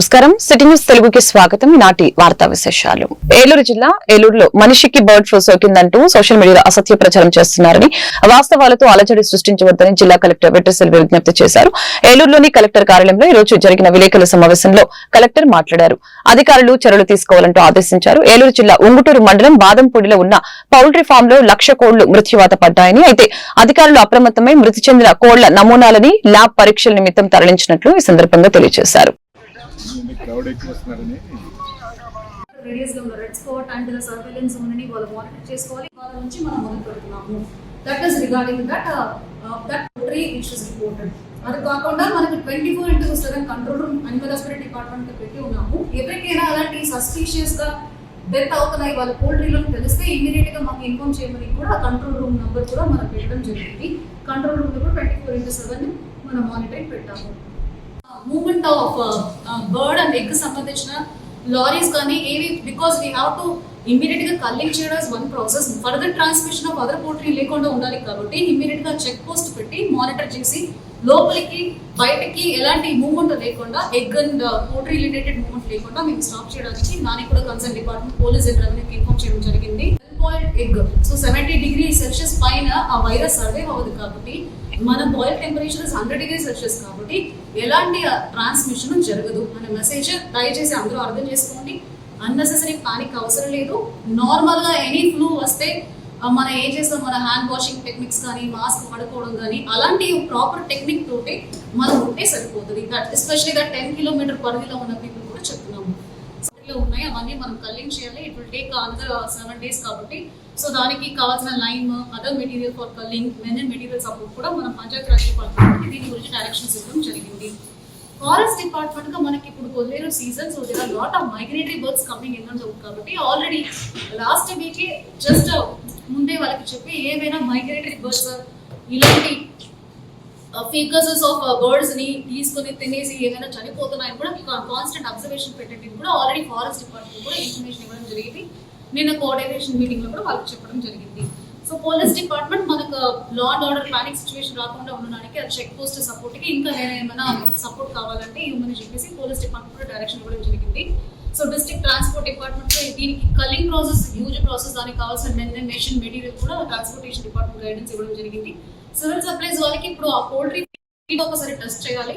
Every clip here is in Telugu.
నమస్కారం. సిటీ న్యూస్ తెలుగుకి స్వాగతం. నాటి వార్తా విశేషాలు. ఏలూరు జిల్లా ఏలూరులో మనిషికి బర్డ్ ఫ్లూ సోకిందంటూ సోషల్ మీడియాలో అసత్య ప్రచారం చేస్తున్నారని వాస్తవాలతో అలజడి సృష్టించవద్దని జిల్లా కలెక్టర్ వెట్రసెల్వి విజ్ఞప్తి చేశారు. ఏలూరులోని కలెక్టర్ కార్యాలయంలో ఈ రోజు జరిగిన విలేకరుల సమావేశంలో కలెక్టర్ మాట్లాడారు. అధికారులు చర్యలు తీసుకోవాలంటూ ఆదేశించారు. ఏలూరు జిల్లా ఉంగుటూరు మండలం బాదంపూడిలో ఉన్న పౌల్ట్రీ ఫామ్లో లక్ష కోళ్ళు మృత్యువాత పడ్డాయని అయితే అధికారులు అప్రమత్తమై మృతి చెందిన కోళ్ళ నమూనాలని ల్యాబ్ పరీక్షల నిమిత్తం తరలించినట్లు ఈ సందర్భంగా తెలియజేశారు. క్రౌడ్ ఎక్కువ వస్తున్నారని. రేడియస్లో red spot and surveillance zone వాళ్ళు మానిటర్ చేసుకోవాలి. వాళ్ళ నుంచి మనం మొదలు పెడుతున్నాము. That is regarding that that tree issues reported అది కాకుండా మనకి twenty four into seven control room animal hospital డిపార్ట్మెంట్కి పెట్టి ఉన్నాము. ఎవరికైనా అలాంటి సస్పీషియస్గా డెత్ అవుతున్నాయి వాళ్ళ పోల్ట్రీలో తెలిస్తే ఇమీడియట్గా మాకు ఇన్ఫార్మ్ చేయమని కూడా కంట్రోల్ రూమ్ నెంబర్ కూడా మనం పెట్టడం జరిగింది. కంట్రోల్ రూమ్ కూడా ట్వంటీ ఫోర్ ఇంటూ సెవెన్ మనం మానిటర్ పెట్టాము. Movement of bird and egg సంబంధించిన లారీస్ కానీ ఏవి బికాస్ వీ హ్యావ్ టు ఇమ్మీడియట్గా కల్లింగ్ చేయడం one process further transmission of other poultry లేకుండా ఉండాలి కాబట్టి ఇమ్మీడియట్గా చెక్ పోస్ట్ పెట్టి మానిటర్ చేసి లోపలికి బయటకి ఎలాంటి మూవ్మెంట్ లేకుండా egg and poultry related movement లేకుండా మేము స్టాప్ చేయడానికి నాని కూడా కన్సర్న్ డిపార్ట్మెంట్ పోలీస్ అండ్ రెవెన్యూకి ఇన్ఫార్మ్ చేయడం జరిగింది. Boiled egg so seventy degree Celsius పైన ఆ వైరస్ సర్వైవ్ అవ్వదు కాబట్టి మన boil temperature hundred degree Celsius కాబట్టి ఎలాంటి ట్రాన్స్మిషన్ జరగదు. అనే మెసేజ్ దయచేసి అందరూ అర్థం చేసుకోండి. అన్నెసెసరీ పానిక్ అవసరం లేదు. నార్మల్గా ఎనీ ఫ్లూ వస్తే మనం ఏం చేస్తాం? మన హ్యాండ్ వాషింగ్ టెక్నిక్స్ కానీ మాస్క్ పడుకోవడం కానీ అలాంటి ప్రాపర్ టెక్నిక్ తోటి మనం ఉంటే సరిపోతుంది. That especially that ten kilometre పరిధిలో ఉన్న పీపుల్ కూడా చెప్తున్నాము. ఏవైతే ఉన్నాయి. అవన్నీ మనం కల్లింగ్ చేయాలి. It will take another seven days కాబట్టి. సో దానికి కావాల్సిన lime other material for culling manner material support కూడా మనం పంచాయతీ రాజ్ డిపార్ట్మెంట్ దీని గురించి డైరెక్షన్స్ ఇవ్వడం జరిగింది. ఫారెస్ట్ డిపార్ట్మెంట్గా మనకి ఇప్పుడు కొద్దిరు season so there are lot of migratory birds coming in కాబట్టి ఆల్రెడీ లాస్ట్ వీక్ జస్ట్ ముందే వాళ్ళకి చెప్పి ఏవైనా మైగ్రేటరీ బర్డ్స్ uh, ఇలాంటి ఫీకసెస్ ఆఫ్ బర్డ్స్ని తీసుకొని తినేసి ఏమైనా చనిపోతున్నాయని కూడా మీకు కాన్స్టెంట్ అబ్జర్వేషన్ పెట్టండి కూడా ఆల్రెడీ ఫారెస్ట్ డిపార్ట్మెంట్ కూడా ఇన్ఫర్మేషన్ ఇవ్వడం జరిగింది. నిన్న కోఆర్డినేషన్ మీటింగ్లో కూడా వాళ్ళకి చెప్పడం జరిగింది. సో పోలీస్ డిపార్ట్మెంట్ మనకు law and order planning situation రాకుండా ఉండడానికి ఆ చెక్ పోస్ట్ సపోర్ట్కి ఇంకా వేరే ఏమైనా సపోర్ట్ కావాలంటే ఇవ్వమని చెప్పేసి పోలీస్ డిపార్ట్మెంట్ కూడా డైరెక్షన్ ఇవ్వడం జరిగింది. సో డిస్ట్రిక్ట్ ట్రాన్స్పోర్ట్ డిపార్ట్మెంట్ దీనికి కలింగ్ ప్రాసెస్ యూజ్ ప్రాసెస్ దానికి కావాల్సిన మెన్షన్ మెటీరియల్ కూడా ట్రాన్స్పోర్టేషన్ డిపార్ట్మెంట్ గైడెన్స్ ఇవ్వడం జరిగింది. సివిల్ సప్లైస్ వాళ్ళకి ఇప్పుడు ఆ పోల్ట్రీ ఒకసారి టెస్ట్ చేయాలి.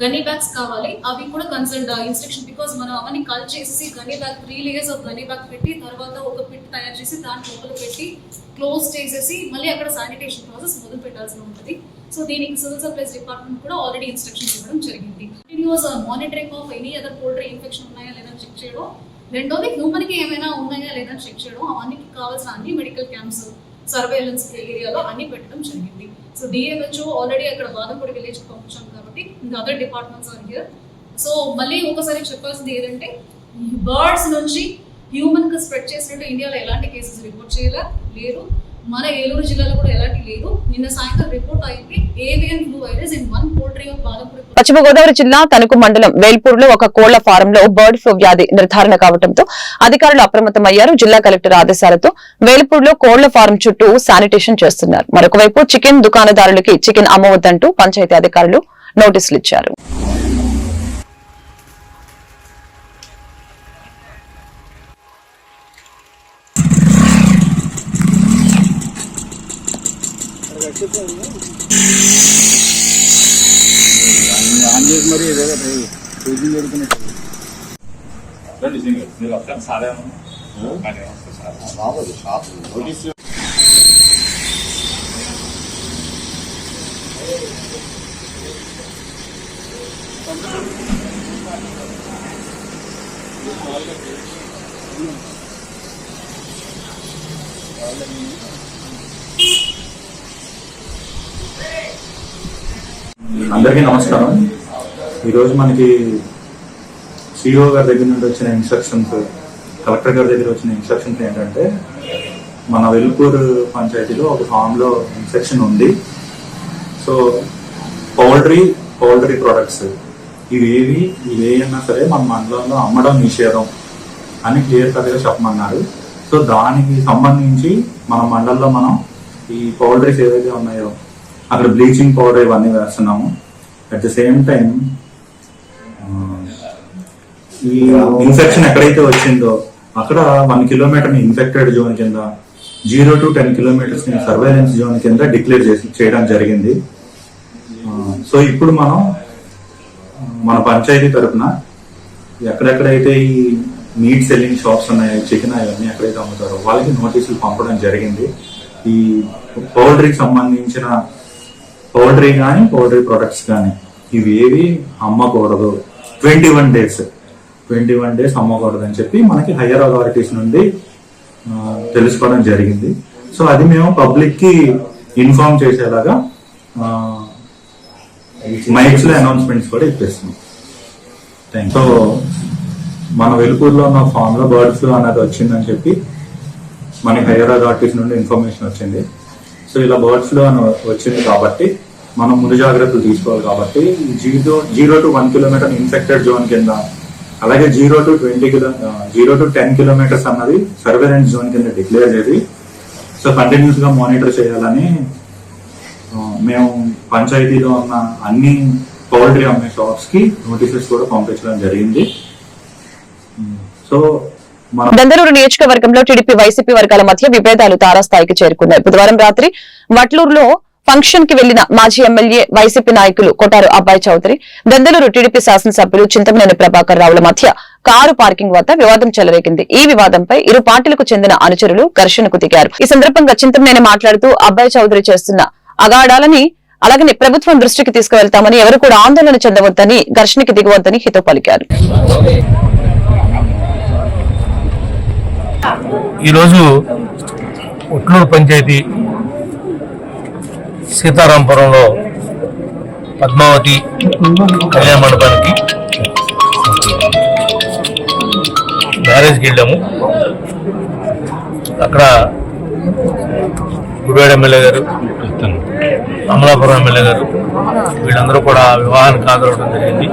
గనీ బ్యాగ్స్ కావాలి. అవి కూడా కన్సల్ట్ ఇన్స్ట్రక్షన్ బికాస్ మనం అవన్నీ కల్ చేసి gunny bag three layers of gunny bag పెట్టి తర్వాత ఒక పిట్ తయారు చేసి దాని లోపల పెట్టి క్లోజ్ చేసేసి మళ్ళీ అక్కడ శానిటేషన్ ప్రాసెస్ మొదలు పెట్టాల్సి ఉంటుంది. సో దీనికి సివిల్ సప్లైస్ డిపార్ట్మెంట్ కూడా ఆల్రెడీ ఇన్స్ట్రక్షన్స్ ఇవ్వడం జరిగింది. Continuous monitoring of any other poultry infection ఉన్నాయా లేదా చెక్ చేయడం. రెండోది హ్యూమన్కి ఏమైనా ఉన్నాయా లేదా చెక్ చేయడం. అవన్నీ కావాల్సిన అన్ని మెడికల్ క్యాంప్స్ సర్వేలెన్స్ ఏరియాలో అన్ని పెట్టడం జరిగింది. సో డిఎంహెచ్ఓ ఆల్రెడీ అక్కడ బాదంపూడి విలేజ్ పంపించాం కాబట్టి ఇంకా other departments are here so మళ్ళీ ఒకసారి చెప్పాల్సింది ఏంటంటే బర్డ్స్ నుంచి హ్యూమన్కి స్ప్రెడ్ చేసినట్టు ఇండియాలో ఎలాంటి కేసెస్ రిపోర్ట్ చేయలే లేరు. మన ఏలూరు జిల్లాలో కూడా ఎలాంటి లేదు. నిన్న సాయంత్రం రిపోర్ట్ అయింది avian flu virus in one poultry of Badampudi పశ్చిమ గోదావరి జిల్లా తణుకు మండలం వేల్పూర్లో ఒక కోళ్ళ ఫారంలో బర్డ్ ఫ్లూ వ్యాధి నిర్ధారణ కావడంతో అధికారులు అప్రమత్తమయ్యారు. జిల్లా కలెక్టర్ ఆదేశాలతో వేల్పూర్లో కోళ్ళ ఫారం చుట్టూ శానిటేషన్ చేస్తున్నారు. మరొకవైపు చికెన్ దుకాణదారులకి చికెన్ అమ్మవద్దంటూ పంచాయతీ అధికారులు నోటీసులు ఇచ్చారు. ఆన్ చేసి మరి ఏదో పూజింగ్ జరుగుతున్నట్టు రండి సింగర్ మీరు వస్తారు సారే కానీ వస్తారు సార్ రావాలి షాప్ అందరికీ నమస్కారం. ఈరోజు మనకి సిఇఓ గారి దగ్గర నుండి వచ్చిన ఇన్స్ట్రక్షన్స్ కలెక్టర్ గారి దగ్గర వచ్చిన ఇన్స్ట్రక్షన్స్ ఏంటంటే మన వెలుపూరు పంచాయతీలో ఒక ఫామ్లో ఇన్స్ట్రక్షన్ ఉంది. సో పౌల్ట్రీ పౌల్ట్రీ ప్రొడక్ట్స్ ఇవేవి ఇవేయన్నా సరే మన మండలంలో అమ్మడం నిషేధం అని క్లియర్ కట్గా చెప్పమన్నారు. సో దానికి సంబంధించి మన మండలంలో మనం ఈ పౌల్ట్రీస్ ఏవైతే ఉన్నాయో అక్కడ బ్లీచింగ్ పౌడర్ ఇవన్నీ వేస్తున్నాము. అట్ ద సేమ్ టైం ఈ ఇన్ఫెక్షన్ ఎక్కడైతే వచ్చిందో అక్కడ వన్ కిలోమీటర్ ఇన్ఫెక్టెడ్ జోన్ కింద zero to ten kilometres surveillance zone కింద డిక్లేర్ చేసి చేయడం జరిగింది. సో ఇప్పుడు మనం మన పంచాయతీ తరఫున ఎక్కడెక్కడైతే ఈ మీట్ సెల్లింగ్ షాప్స్ ఉన్నాయో చికెన్ అవన్నీ ఎక్కడైతే అమ్ముతారో వాళ్ళకి నోటీసులు పంపడం జరిగింది. ఈ పౌల్ట్రీకి సంబంధించిన పౌల్ట్రీ కానీ పౌల్ట్రీ ప్రొడక్ట్స్ కానీ ఇవి ఏవి అమ్మకూడదు. Twenty one days. Twenty one days అమ్మకూడదు అని చెప్పి మనకి హయ్యర్ అథారిటీస్ నుండి తెలుసుకోవడం జరిగింది. సో అది మేము పబ్లిక్కి ఇన్ఫార్మ్ చేసేలాగా మైక్స్లో అనౌన్స్మెంట్స్ కూడా ఇప్పిస్తున్నాం థ్యాంక్ సో మన వెలుపూరులో ఉన్న ఫామ్లో బర్డ్ ఫ్లూ అనేది వచ్చిందని చెప్పి మనకి హైయర్ అథారిటీస్ నుండి ఇన్ఫర్మేషన్ వచ్చింది. సో ఇలా బర్డ్ ఫ్లూ అని వచ్చింది కాబట్టి మనం ముందు జాగ్రత్తలు తీసుకోవాలి కాబట్టి zero zero to one kilometre infected zone కింద అలాగే zero to twenty kilo zero to ten kilometres అన్నది సర్వేలెన్స్ జోన్ కింద డిక్లేర్ చేసి సో కంటిన్యూస్గా మానిటర్ చేయాలని మేము పంచాయతీలో ఉన్న అన్ని పౌల్ట్రీ అమ్మే షాప్స్కి నోటీసెస్ కూడా పంపించడం జరిగింది. సో దందరూరు నియోజకవర్గంలో టీడీపీ వైసీపీ వర్గాల మధ్య విభేదాలు తారాస్థాయికి చేరుకున్నాయి. బుధవారం రాత్రి వట్లూరులో ఫంక్షన్కి వెళ్ళిన మాజీ ఎమ్మెల్యే వైసీపీ నాయకులు కొటారు అబ్బాయి చౌదరి. దందలూరు టీడీపీ శాసనసభ్యులు చింతమనేని ప్రభాకర్ రావుల మధ్య కారు పార్కింగ్ వద్ద వివాదం చెలరేగింది. ఈ వివాదంపై ఇరు పార్టీలకు చెందిన అనుచరులు ఘర్షణకు దిగారు. ఈ సందర్భంగా చింతమనేని మాట్లాడుతూ అబ్బాయి చౌదరి చేస్తున్న అగాడాలని అలాగనే ప్రభుత్వం దృష్టికి తీసుకువెళ్తామని ఎవరు కూడా ఆందోళన చెందవద్దని ఘర్షణకి దిగవద్దని హితో పలికారు. ఈరోజు ఉట్లూరు పంచాయతీ సీతారాంపురంలో పద్మావతి కళ్యాణ మండపానికి మ్యారేజ్కి వెళ్ళాము అక్కడ గుడివాడ ఎమ్మెల్యే గారు అమలాపురం ఎమ్మెల్యే గారు వీళ్ళందరూ కూడా వివాహానికి హాజరవడం జరిగింది.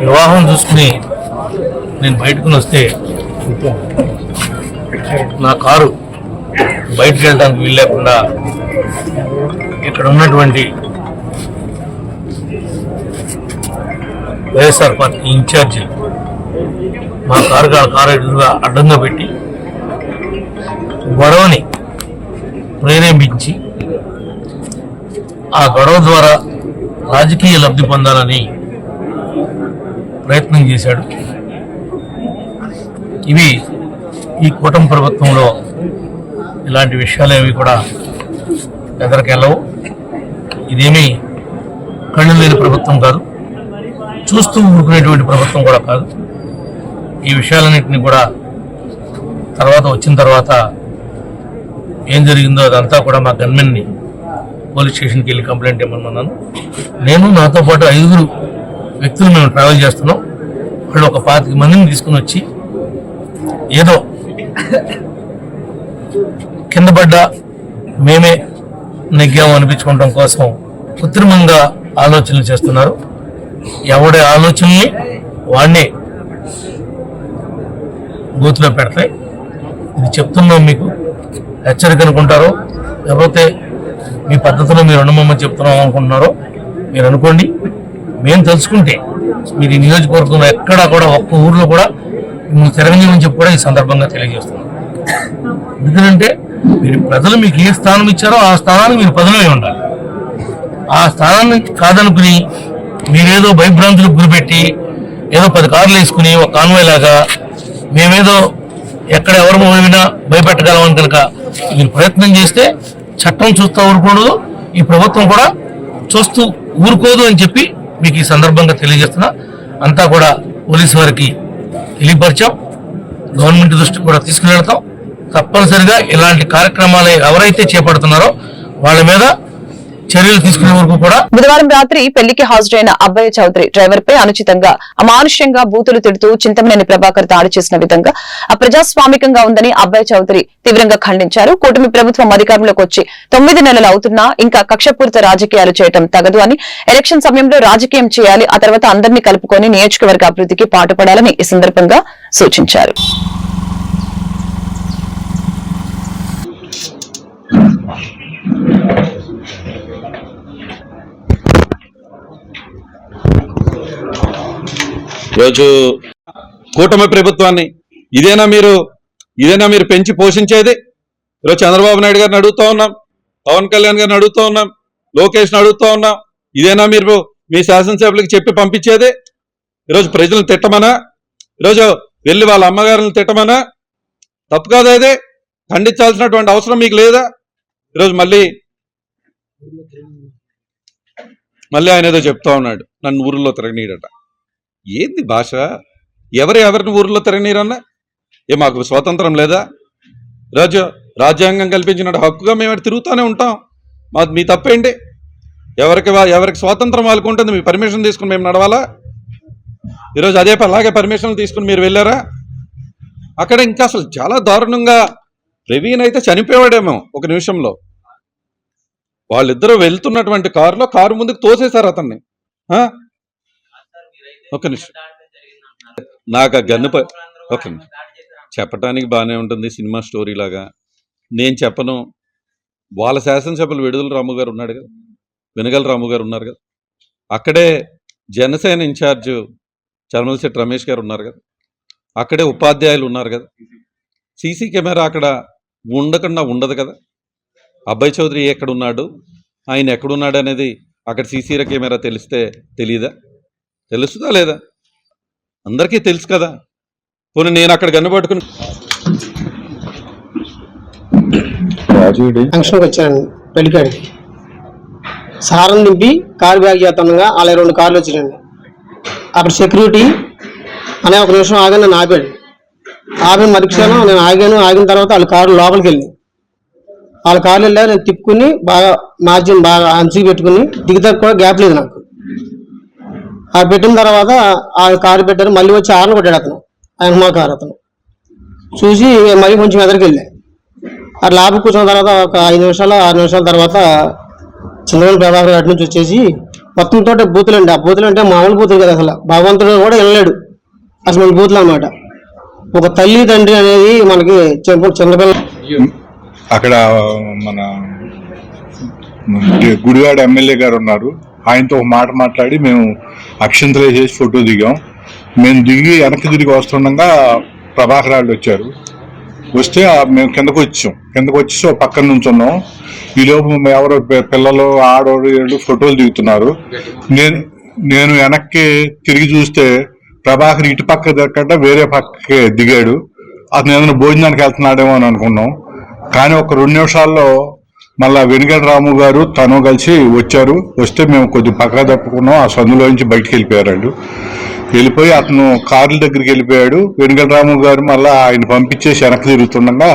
వివాహం చూసుకుని నేను బయటకుని వస్తే నా కారు బయటకు వెళ్ళడానికి వీలు లేకుండా ఇక్కడ ఉన్నటువంటి వైఎస్ఆర్ పార్టీ ఇన్ఛార్జి మా కారు కారు కారు ఎదురుగా అడ్డంగా పెట్టి గొడవని ప్రేరేపించి ఆ గొడవ ద్వారా రాజకీయ లబ్ధి పొందాలని ప్రయత్నం చేశాడు. ఇవి ఈ కూటమి ప్రభుత్వంలో ఇలాంటి విషయాలు ఏవి కూడా ఎదరికెళ్ళవు ఇదేమీ కళ్ళు లేని ప్రభుత్వం కాదు చూస్తూ ఊరుకునేటువంటి ప్రభుత్వం కూడా కాదు. ఈ విషయాలన్నింటినీ కూడా తర్వాత వచ్చిన తర్వాత ఏం జరిగిందో అదంతా కూడా మా గన్మెన్ని పోలీస్ స్టేషన్కి వెళ్ళి కంప్లైంట్ ఇవ్వమన్నాను నేను నాతో పాటు ఐదుగురు వ్యక్తులు మేము ట్రావెల్ చేస్తున్నాం. వాళ్ళు ఒక పాతిక మందిని తీసుకుని వచ్చి ఏదో కింద పడ్డ మేమే నెగ్గాము అనిపించుకోవడం కోసం కృత్రిమంగా ఆలోచనలు చేస్తున్నారు. ఎవడి ఆలోచనని వాడిని గోతులో పెడతాయి. ఇది చెప్తున్నాం మీకు. హెచ్చరిక అనుకుంటారో లేకపోతే మీ పద్ధతిలో మీరు ఉండమని చెప్తున్నాం అనుకుంటున్నారో మీరు అనుకోండి. మేము తెలుసుకుంటే మీరు ఈ నియోజకవర్గంలో ఎక్కడా కూడా ఒక్క ఊర్లో కూడా తిరగనీయమని చెప్పి కూడా ఈ సందర్భంగా తెలియజేస్తున్నాం ఎందుకంటే మీరు ప్రజలు మీకు ఏ స్థానం ఇచ్చారో ఆ స్థానానికి మీరు పదవి ఉండాలి. ఆ స్థానాన్ని కాదనుకుని మీరేదో భయభ్రాంతులకు గురిపెట్టి ఏదో పది కార్లు వేసుకుని ఒక కాన్వాయ్ లాగా మేమేదో ఎక్కడ ఎవరు పోయినా భయపెట్టగలమని కనుక మీరు ప్రయత్నం చేస్తే చట్టం చూస్తూ ఊరుకోదు ఈ ప్రభుత్వం కూడా చూస్తూ ఊరుకోదు అని చెప్పి మీకు ఈ సందర్భంగా తెలియజేస్తున్నా. అంతా కూడా పోలీసు వారికి తెలియపరిచాం గవర్నమెంట్ దృష్టికి కూడా తీసుకువెళ్తాం తప్పనిసరిగా ఇలాంటి కార్యక్రమాలు ఎవరైతే చేపడుతున్నారో వాళ్ళ మీద చర్యలు తీసుకునే వరకు కూడా బుధవారం రాత్రి పెళ్ళికి హాజరైన అబ్బాయి చౌదరి డ్రైవర్ పై అనుచితంగా అమానుష్యంగా బూతులు తిడుతూ చింతమనేని ప్రభాకర్ దాడి చేసిన విధంగా అప్రజాస్వామికంగా ఉందని అబ్బాయి చౌదరి తీవ్రంగా ఖండించారు. కూటమి ప్రభుత్వం అధికారంలోకి వచ్చి తొమ్మిది నెలలు అవుతున్నా ఇంకా కక్షపూరిత రాజకీయాలు చేయటం తగదు అని ఎలక్షన్ సమయంలో రాజకీయం చేయాలి ఆ తర్వాత అందరినీ కలుపుకొని నియోజకవర్గ అభివృద్ధికి పాటుపడాలని ఈ సందర్భంగా సూచించారు. ఈరోజు కూటమి ప్రభుత్వాన్ని ఇదేనా మీరు ఇదేనా మీరు పెంచి పోషించేది? ఈరోజు చంద్రబాబు నాయుడు గారిని అడుగుతూ ఉన్నాం పవన్ కళ్యాణ్ గారిని అడుగుతూ ఉన్నాం లోకేష్ని అడుగుతూ ఉన్నాం. ఇదేనా మీరు మీ శాసనసభ్యులకి చెప్పి పంపించేది? ఈరోజు ప్రజలను తిట్టమనా? ఈరోజు వెళ్ళి వాళ్ళ అమ్మగారిని తిట్టమనా? తప్పు కాదా ఇది? ఖండించాల్సినటువంటి అవసరం మీకు లేదా? ఈరోజు మళ్ళీ మళ్ళీ ఆయన ఏదో చెప్తా ఉన్నాడు నన్ను ఊరిలో తిరగనీడట ఏంది భాష? ఎవరు ఎవరిని ఊర్లో తిరగనీరన్నా? ఏ మాకు స్వాతంత్రం లేదా? రాజు రాజ్యాంగం కల్పించిన హక్కుగా మేము తిరుగుతూనే ఉంటాం? మా మీ తప్పేంటి? ఎవరికి వా- ఎవరికి స్వాతంత్రం వాళ్ళకు ఉంటుంది మీ పర్మిషన్ తీసుకుని మేము నడవాలా? ఈరోజు అదే అలాగే పర్మిషన్ తీసుకుని మీరు వెళ్ళారా? అక్కడ ఇంకా అసలు చాలా దారుణంగా ప్రవీణ్ అయితే చనిపోయాడేమో ఒక నిమిషంలో. వాళ్ళిద్దరూ వెళ్తున్నటువంటి కారులో కారు ముందుకు తోసేశారు అతన్ని. ఒక నిమిషం. నాకు ఆ గన్ను ఒక నిమిషం చెప్పటానికి బాగానే ఉంటుంది సినిమా స్టోరీ లాగా. నేను చెప్పను. వాళ్ళ శాసనసభలు విడుదల రాము గారు ఉన్నాడు కదా. వెనగల రాము గారు ఉన్నారు కదా. అక్కడే జనసేన ఇన్ఛార్జ్ చర్మలశెట్టి రమేష్ గారు ఉన్నారు కదా. అక్కడే ఉపాధ్యాయులు ఉన్నారు కదా. సీసీ కెమెరా అక్కడ ఉండకుండా ఉండదు కదా. అబ్బాయి చౌదరి ఎక్కడ ఉన్నాడు? ఆయన ఎక్కడున్నాడు అనేది అక్కడ సీసీ కెమెరా తెలిస్తే తెలియదా తెలుస్తుందా లేదా? అందరికీ తెలుసు కదా. పోనీ నేను అక్కడ కనబట్టుకుని ఫంక్షన్కి వచ్చాను పెళ్ళికాడికి సారం దింపి కారు బ్యాగ్ చేస్తుండగా అలా రెండు కార్లు వచ్చినాయండి. అక్కడ సెక్యూరిటీ అనే ఒక నిమిషం ఆగాను నన్ను ఆపాడు ఆపిన మరుక్షణం నేను ఆగాను ఆగిన తర్వాత వాళ్ళ కారు లోపలికి వెళ్ళి వాళ్ళ కార్లు వెళ్ళా నేను తిప్పుకుని బాగా మార్జిన్ బాగా అంచుకు పెట్టుకుని దిగుతా కూడా గ్యాప్ లేదు నాకు. ఆ పెట్టిన తర్వాత ఆ కారు పెట్టారు మళ్ళీ వచ్చి ఆరని కొట్టాడు అతను ఆయన మా కారు అతను. చూసి మళ్ళీ కొంచెం ఎదరికి వెళ్ళా. ఆ ల్యాబ్ కూర్చున్న తర్వాత ఒక ఐదు నిమిషాలు ఆరు నిమిషాల తర్వాత చంద్రబాబు ప్రభాకర్ గారి నుంచి వచ్చేసి మొత్తం తోట బూతులు అండి. ఆ బూతులు అంటే మామూలు బూతులు కదా అసలు. భగవంతుడు కూడా వెళ్ళలేడు అసలు బూతులు అన్నమాట. ఒక తల్లి తండ్రి అనేది మనకి చిన్న చిన్నపిల్ల అక్కడ మన గుడివాడ ఎమ్మెల్యే గారు ఉన్నారు. ఆయనతో ఒక మాట మాట్లాడి మేము అక్షింతలే చేసి ఫోటో దిగాం. మేము దిగి వెనక్కి తిరిగి వస్తుండగా ప్రభాకర్ వాళ్ళు వచ్చారు. వస్తే మేము కిందకు వచ్చాం. కిందకు వచ్చి పక్కన నుంచున్నాం. ఈ లోపు ఎవరో పిల్లలు ఆడోడు ఏడు ఫోటోలు దిగుతున్నారు. నేను నేను వెనక్కి తిరిగి చూస్తే ప్రభాకర్ ఇటు పక్క దగ్గర వేరే పక్కకి దిగాడు. అతను ఏదైనా భోజనానికి వెళ్తున్నాడేమో అని అనుకున్నాం. కానీ ఒక రెండు నిమిషాల్లో మళ్ళా వెనుగల రాము గారు తను కలిసి వచ్చారు. వస్తే మేము కొద్ది పక్క తప్పుకున్నాం. ఆ సందులో నుంచి బయటికి వెళ్ళిపోయారు వెళ్ళిపోయి అతను కార్ల దగ్గరికి వెళ్ళిపోయాడు. వెనుగల రాము గారు మళ్ళీ ఆయన పంపించేసి వెనక్కి తిరుగుతుండగా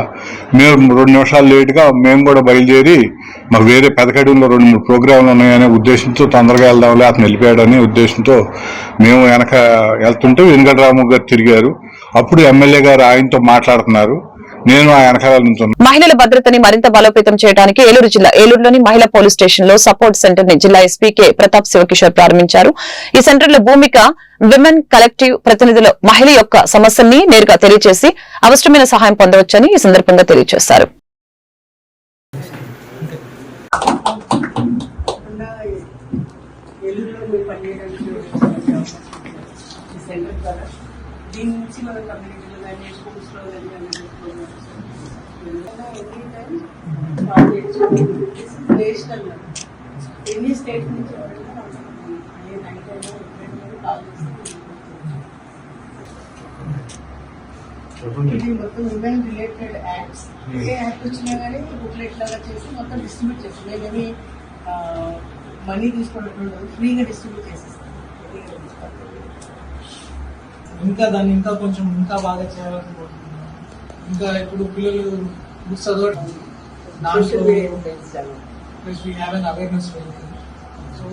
మేము రెండు నిమిషాలు లేటుగా మేము కూడా బయలుదేరి మాకు వేరే పెదకడిలో రెండు మూడు ప్రోగ్రాంలు ఉన్నాయనే ఉద్దేశంతో తొందరగా వెళ్దాంలే అతను వెళ్ళిపోయాడనే ఉద్దేశంతో మేము వెనక వెళ్తుంటే వెనుగల రాము గారు తిరిగారు. అప్పుడు ఎమ్మెల్యే గారు ఆయనతో మాట్లాడుతున్నారు. నేను ఆ వెనకాల నుంచి మహిళల భద్రతని మరింత బలోపేతం చేయడానికి ఏలూరు జిల్లా ఏలూరులోని మహిళా పోలీస్ స్టేషన్లో సపోర్ట్ సెంటర్ని జిల్లా ఎస్పీ కె. ప్రతాప్ శివకిషోర్ ప్రారంభించారు. ఈ సెంటర్లో భూమిక విమెన్ కలెక్టివ్ ప్రతినిధులు మహిళ యొక్క సమస్యల్ని నేరుగా తెలియజేసి అవసరమైన సహాయం పొందవచ్చని ఈ సందర్భంగా తెలియజేశారు ఏలూరులో మీరు పనిచేయడానికి ఈ సెంటర్ ద్వారా దీని నుంచి మన కమ్యూనిటీలో కానీ స్కూల్స్లో కానీ ఎనీ టైం నేషనల్. ఎన్ని స్టేట్ నుంచి ఇది మొత్తం ఉమెన్ రిలేటెడ్ యాక్ట్స్ ఏ యాక్ట్ వచ్చినా కానీ బుక్లెట్ లాగా చేసి మొత్తం డిస్ట్రిబ్యూట్ చేస్తాం. మేమేమి మనీ తీసుకోవడం ఫ్రీగా డిస్ట్రిబ్యూట్ చేసేస్తాం ఇంకా దాన్ని ఇంకా కొంచెం ఇంకా బాగా చేయాలని కోరుకుంటున్నాను. ఇంకా ఇప్పుడు పిల్లలు బుక్స్ చదవడం దాంట్లో plus we have an awareness so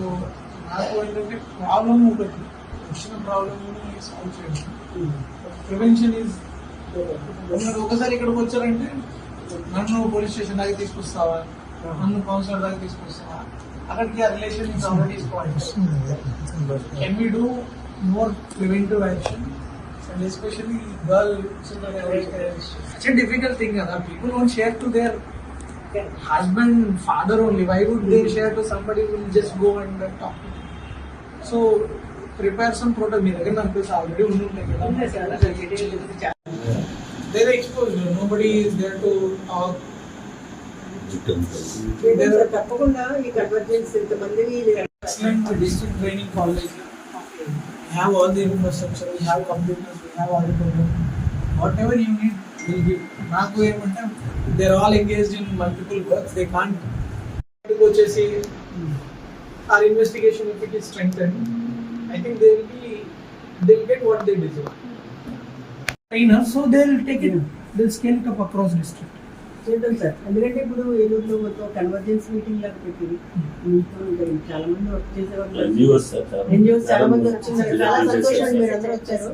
నాకు ఏంటంటే ప్రాబ్లమ్ ఒకటి వచ్చిన ప్రాబ్లమ్ సాల్వ్ చేయడం. ప్రివెన్షన్ ఈజ్ మీరు ఒకసారి ఇక్కడికి వచ్చారంటే నన్ను పోలీస్ స్టేషన్ దాకా తీసుకొస్తావా? నన్ను కౌన్సిలర్ దాకా తీసుకొస్తావా? అక్కడికి ఆ relation already can we do more preventive action and especially girl difficult thing కదా people won't share to their husband father only why would they share to somebody who will just go and uh, talk to them so prepare some product మీ దగ్గర నాకు తెలుసు ఆల్రెడీ ఉండి ఉంటాయి కదా ఉంది సార్ అసలు డీటెయిల్ గురించి చాలా there exposure nobody is there to talk లేదు సార్, తప్పకుండా ఈ కన్వర్జెన్స్ ఇంతమందిని excellent district training college. We have all the infrastructure, we have computers, we have auditorium. Whatever you need, we'll give. నాకు ఏమంటే they're all engaged in multiple works, they can't వచ్చేసి our investigation if it is strengthened, I think they will be, they'll get what they deserve. Trainer, so they'll take it, they'll scale it up across district. చేద్దాం సార్ ఎందుకంటే ఇప్పుడు ఏలూరులో మొత్తం కన్వర్జెన్స్ మీటింగ్ లాగా పెట్టి మీతో చాలా మంది వర్క్ చేసేవాళ్ళు ఎన్జిఓస్ చాలా మంది వచ్చిన్నారు చాలా సంతోషం మీరు అందరూ వచ్చారు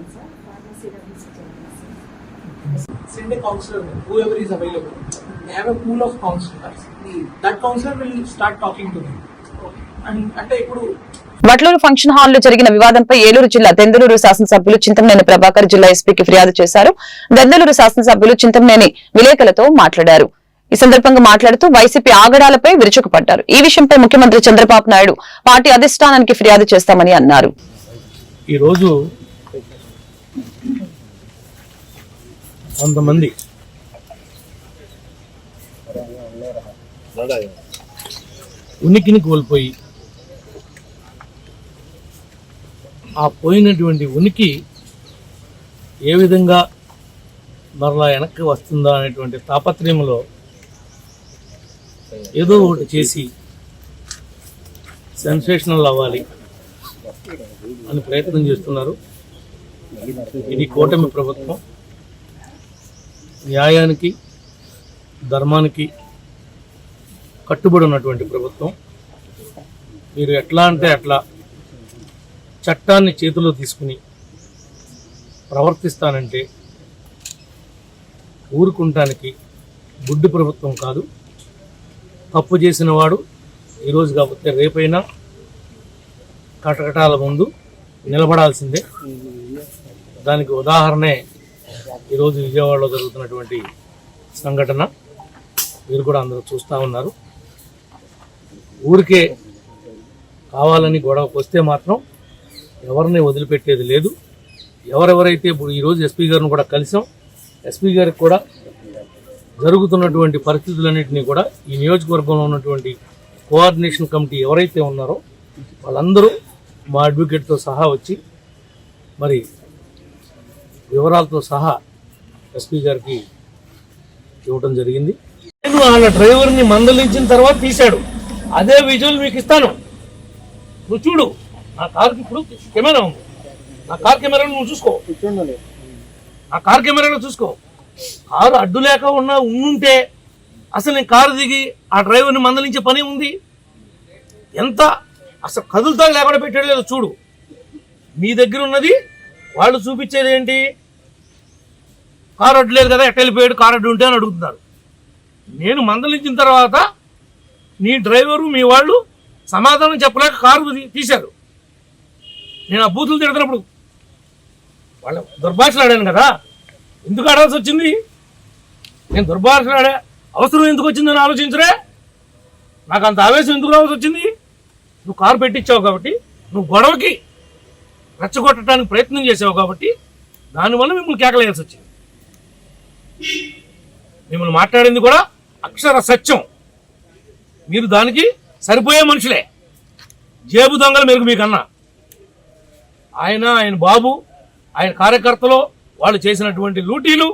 Send a counselor, whoever is available. They have a pool of counselors. That counselor will start talking to them. And అంటే ఇప్పుడు వట్లూరు ఫంక్షన్ హాల్లో జరిగిన వివాదంపై ఏలూరు జిల్లా దెందులూరు శాసనసభ్యులు చింతమనేని ప్రభాకర్ జిల్లా ఎస్పీకి ఫిర్యాదు చేశారు దెందులూరు శాసనసభ్యులు చింతమనేని విలేకరులతో మాట్లాడారు ఈ సందర్భంగా మాట్లాడుతూ వైసీపీ ఆగడాలపై విరుచుకుపడ్డారు ఈ విషయంపై ముఖ్యమంత్రి చంద్రబాబు నాయుడు పార్టీ అధిష్టానానికి ఫిర్యాదు చేస్తామని అన్నారు కొంతమంది ఉనికిని కోల్పోయి ఆ పోయినటువంటి ఉనికి ఏ విధంగా మరలా వెనక్కి వస్తుందా అనేటువంటి తాపత్రయంలో ఏదో ఒకటి చేసి సెన్సేషనల్ అవ్వాలి అని ప్రయత్నం చేస్తున్నారు. ఇది కూటమి ప్రభుత్వం. న్యాయానికి ధర్మానికి కట్టుబడి ఉన్నటువంటి ప్రభుత్వం. మీరు ఎట్లా అంటే అట్లా చట్టాన్ని చేతిలో తీసుకుని ప్రవర్తిస్తానంటే ఊరుకుంటానికి గుడ్డు ప్రభుత్వం కాదు. తప్పు చేసిన వాడు ఈరోజు కాకపోతే రేపైనా కటకటాల ముందు నిలబడాల్సిందే. దానికి ఉదాహరణే ఈరోజు విజయవాడలో జరుగుతున్నటువంటి సంఘటన. మీరు కూడా అందరూ చూస్తూ ఉన్నారు. ఊరికే కావాలని గొడవకు వస్తే మాత్రం ఎవరిని వదిలిపెట్టేది లేదు. ఎవరెవరైతే ఇప్పుడు ఈరోజు ఎస్పీ గారిని కూడా కలిసాం. ఎస్పీ గారికి కూడా జరుగుతున్నటువంటి పరిస్థితులన్నింటినీ కూడా ఈ నియోజకవర్గంలో ఉన్నటువంటి కోఆర్డినేషన్ కమిటీ ఎవరైతే ఉన్నారో వాళ్ళందరూ మా అడ్వకేట్తో సహా వచ్చి మరి వివరాలతో సహా ఎస్పీ గారికి ఇవ్వడం జరిగింది. నేను వాళ్ళ డ్రైవర్ని మందలించిన తర్వాత తీశాడు. అదే విజువల్ మీకు ఇస్తాను. నువ్వు చూడు. నా కార్కి ఇప్పుడు కెమెరా ఉంది. నా కార్ కెమెరా నువ్వు చూసుకో. నా కార్ కెమెరాలో చూసుకో. కారు అడ్డు లేక ఉన్నా ఉండుంటే అసలు నేను కారు దిగి ఆ డ్రైవర్ని మందలించే పని ఉంది? ఎంత? అసలు కదులుతా లేకుండా పెట్టాడు లేదో చూడు. మీ దగ్గర ఉన్నది వాళ్ళు చూపించేది ఏంటి? కారు అడ్డు లేదు కదా ఎట్ట వెళ్ళిపోయాడు? కారు అడ్డు ఉంటే అని అడుగుతున్నారు. నేను మందలించిన తర్వాత నీ డ్రైవరు మీ వాళ్ళు సమాధానం చెప్పలేక కారు తీశారు. నేను ఆ బూతులు తిడుతున్నప్పుడు వాళ్ళ దుర్భాషలు ఆడాను కదా ఎందుకు ఆడాల్సి వచ్చింది? నేను దుర్భాషలు ఆడా అవసరం ఎందుకు వచ్చిందని ఆలోచించరే? నాకు అంత ఆవేశం ఎందుకు రావాల్సి వచ్చింది? నువ్వు కారు పెట్టించావు కాబట్టి నువ్వు గొడవకి రెచ్చగొట్టడానికి ప్రయత్నం చేసావు కాబట్టి దానివల్ల మిమ్మల్ని కేకలేయాల్సి వచ్చింది. మిమ్మల్ని మాట్లాడింది కూడా అక్షర సత్యం. మీరు దానికి సరిపోయే మనుషులే. జేబు దొంగలు మెరుగు మీకన్నా. ఆయన ఆయన బాబు ఆయన కార్యకర్తలు వాళ్ళు చేసినటువంటి లూటీలు.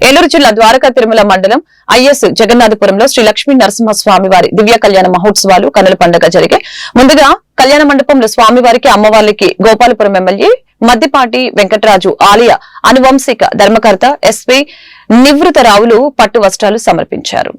ఏలూరు జిల్లా ద్వారకా తిరుమల మండలం ఐఎస్ జగన్నాథపురంలో శ్రీ లక్ష్మీ నరసింహస్వామి వారి దివ్య కళ్యాణ మహోత్సవాలు కనుల పండుగ జరిగే ముందుగా కళ్యాణ మండపంలో స్వామివారికి అమ్మవారికి గోపాలపురం ఎమ్మెల్యే మద్దిపాటి వెంకటరాజు ఆలయ అనువంశిక ధర్మకర్త ఎస్పీ నివృత రావులు పట్టు వస్త్రాలు సమర్పించారు.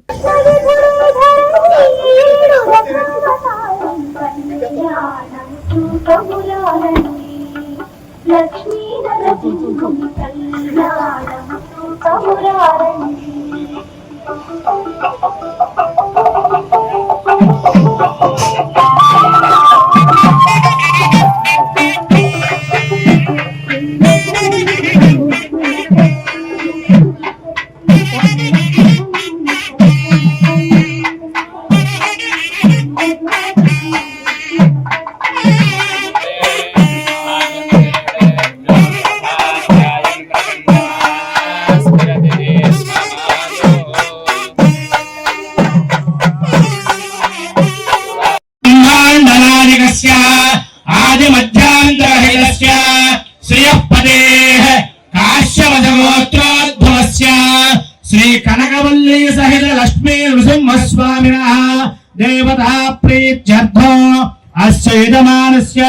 యజమానస్య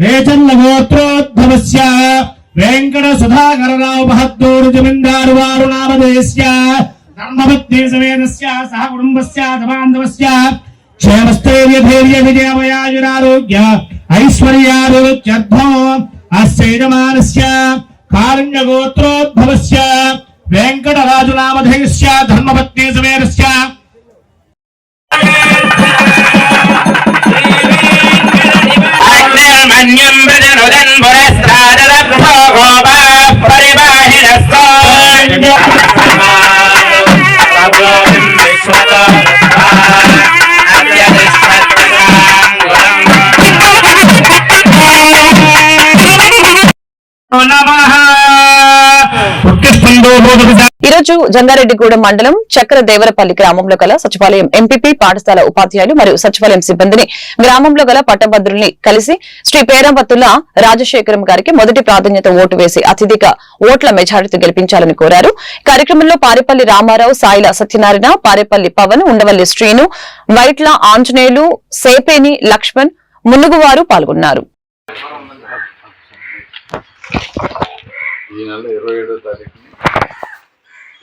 రేచల్ల గోత్రోద్భవస్య వెంకట సుధాకరరావు బహద్దూరు జమీందారు వారు నామధేయస్య ధర్మపత్ని సమేతస్య సహ కుటుంబస్య సమాంధవస్య క్షేమస్థైర్య ధైర్య విజయమయాయురారోగ్య కారుణ్య గోత్రోద్భవస్య వెంకటరాజు నామధేయస్య ధర్మపత్ని సమేతస్య అగ్నిర్మన్యం ప్రజనుదన్ పురస్తాదర ప్రభో గోపా పరివాహిరస్తో ఈ రోజు జంగారెడ్డిగూడెం మండలం చక్ర దేవరపల్లి గ్రామంలో గల సచివాలయం ఎంపీపీ పాఠశాల ఉపాధ్యాయులు మరియు సచివాలయం సిబ్బందిని గ్రామంలో గల పట్టభద్రుల్ని కలిసి శ్రీ పేరంబత్తుల రాజశేఖరం గారికి మొదటి ప్రాధాన్యత ఓటు వేసి అత్యధిక ఓట్ల మెజారిటీ గెలిపించాలని కోరారు. కార్యక్రమంలో పారేపల్లి రామారావు సాయిల సత్యనారాయణ పారేపల్లి పవన్ ఉండవల్లి శ్రీను వైట్ల ఆంజనేయులు సేపేని లక్ష్మణ్ మున్నుగువారు పాల్గొన్నారు. ఈ నెల ఇరవై ఏడో తారీఖుని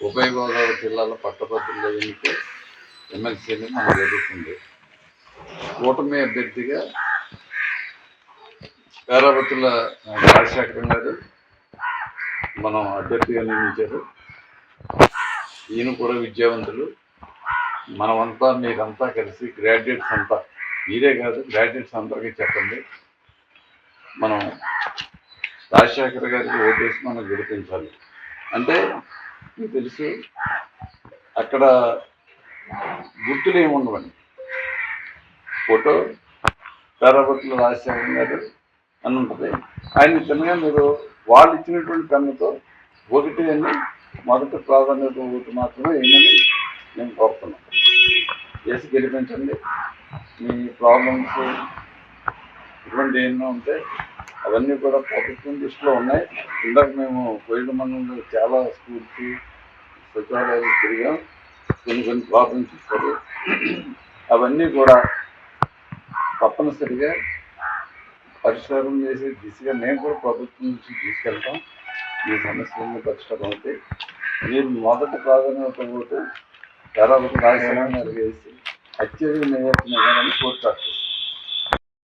ఉభయ గోదావరి జిల్లాలో పట్టభద్రుల ఎన్నికే ఎమ్మెల్సీని మనం జరుగుతుంది కూటమి అభ్యర్థిగా పేరాపతుల రాజశేఖరం గారు మనం అభ్యర్థిగా నియమించారు. ఈయన కూడా విద్యావంతులు. మనమంతా మీరంతా కలిసి గ్రాడ్యుయేట్స్ అంతా మీరే కాదు గ్రాడ్యుయేట్స్ అందరికీ చెప్పండి. మనం రాజశేఖర్ గారికి ఓటేసి మనం గెలిపించాలి. అంటే మీకు తెలుసు అక్కడ గుర్తులు ఏమి ఉండవండి ఫోటో పేరాపత్రుల రాజశేఖర్ గారు అని ఉంటుంది ఆయన చిన్నగా మీరు వాళ్ళు ఇచ్చినటువంటి పెన్నుతో ఒకటి అని మొదటి ప్రాధాన్యత ఒకటి మాత్రమే ఏమని నేను కోరుతున్నాను. చేసి గెలిపించండి. మీ ప్రాబ్లమ్స్ ఇటువంటి ఎన్నో ఉంటే అవన్నీ కూడా ప్రభుత్వం దృష్టిలో ఉన్నాయి. ఇందాక మేము కోయిల మండలంలో చాలా స్కూల్కి సచివాలయాలు తిరిగాం. కొన్ని కొన్ని ప్రాబ్లమ్స్ ఇస్తారు అవన్నీ కూడా తప్పనిసరిగా పరిష్కారం చేసే దిశగా మేము కూడా ప్రభుత్వం నుంచి తీసుకెళ్తాం. ఈ సమస్యలన్నీ పరిష్కారం అవుతాయి. మీరు మొదటి ప్రాధాన్యత పోతే తర్వాత రాజధాని అడిగేసి అత్యధిక మెజార్టీ కోర్టు